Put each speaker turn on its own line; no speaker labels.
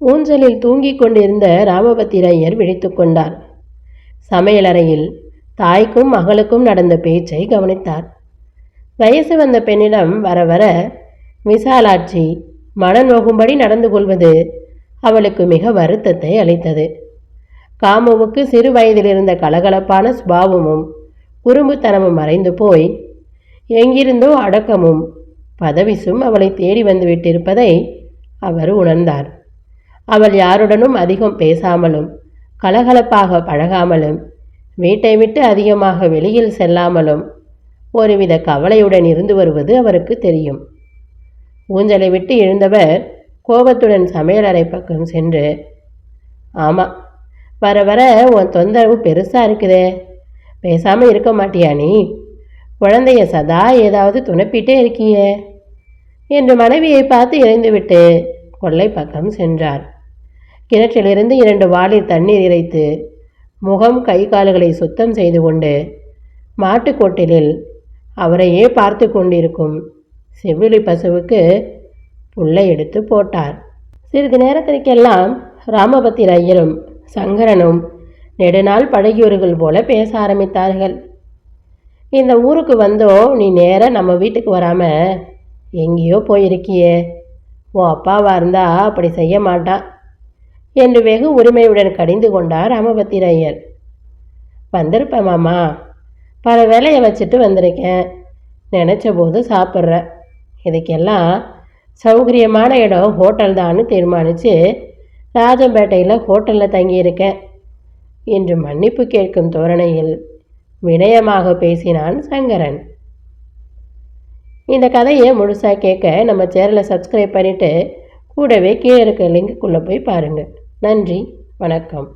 ஊஞ்சலில் தூங்கிக் கொண்டிருந்த ராமபத்திரையர் விழித்து கொண்டார். சமையலறையில் தாய்க்கும் மகளுக்கும் நடந்த பேச்சை கவனித்தார். வயசு வந்த பெண்ணிடம் வர வர விசாலாட்சி மனநோகும்படி நடந்து கொள்வது அவளுக்கு மிக வருத்தத்தை அளித்தது. காமுவுக்கு சிறு வயதிலிருந்த கலகலப்பான சுபாவமும் குறும்புத்தனமும் மறைந்து போய் எங்கிருந்தோ அடக்கமும் பதவிசும் அவளை தேடி வந்து விட்டிருப்பதை அவர் உணர்ந்தார். அவள் யாருடனும் அதிகம் பேசாமலும் கலகலப்பாக பழகாமலும் வீட்டை விட்டு அதிகமாக வெளியில் செல்லாமலும் ஒருவித கவலையுடன் இருந்து வருவது அவருக்கு தெரியும். ஊஞ்சலை விட்டு எழுந்தவர் கோபத்துடன் சமையலறை பக்கம் சென்று ஆமாம் வர வர உன் தொந்தரவு பெருசாக இருக்குதே. பேசாமல் இருக்க மாட்டியா நீ? குழந்தைய சதா ஏதாவது துணப்பிட்டே இருக்கியே. என்று மனைவியை பார்த்து இறைந்துவிட்டு கொள்ளை பக்கம் சென்றார். கிணற்றிலிருந்து இரண்டு வாளில் தண்ணீர் இறைத்து முகம் கை கால்களை சுத்தம் செய்து கொண்டு மாட்டுக்கொட்டிலில் அவரையே பார்த்து கொண்டிருக்கும் செவிலி பசுவுக்கு புல்லை எடுத்து போட்டார். சிறிது நேரத்திற்கெல்லாம் ராமபத்திர ஐயரும் சங்கரனும் நெடுநாள் பழகியோர்கள் போல பேச ஆரம்பித்தார்கள். இந்த ஊருக்கு வந்தோ நீ நேராக நம்ம வீட்டுக்கு வராமல் எங்கேயோ போயிருக்கியே. உன் அப்பாவா இருந்தா அப்படி செய்ய மாட்டான். என்று வெகு உரிமையுடன் கடிந்து கொண்டார் ராமபத்திர ஐயர் வந்திருப்பேன் மாமா பல வேலையை வச்சுட்டு வந்திருக்கேன். நினச்ச போது சாப்பிட்றேன் இதுக்கெல்லாம் சௌகரியமான இடம் ஹோட்டல் தான்னு தீர்மானித்து ராஜம்பேட்டையில் ஹோட்டலில் தங்கியிருக்கேன் என்று மன்னிப்பு கேட்கும் தோரணையில் வினயமாக பேசினான் சங்கரன். இந்த கதையை முழுசாக கேட்க நம்ம சேனலை சப்ஸ்கிரைப் பண்ணிவிட்டு கூடவே கீழே இருக்க லிங்க்குள்ளே போய் பாருங்கள் நன்றி வணக்கம்.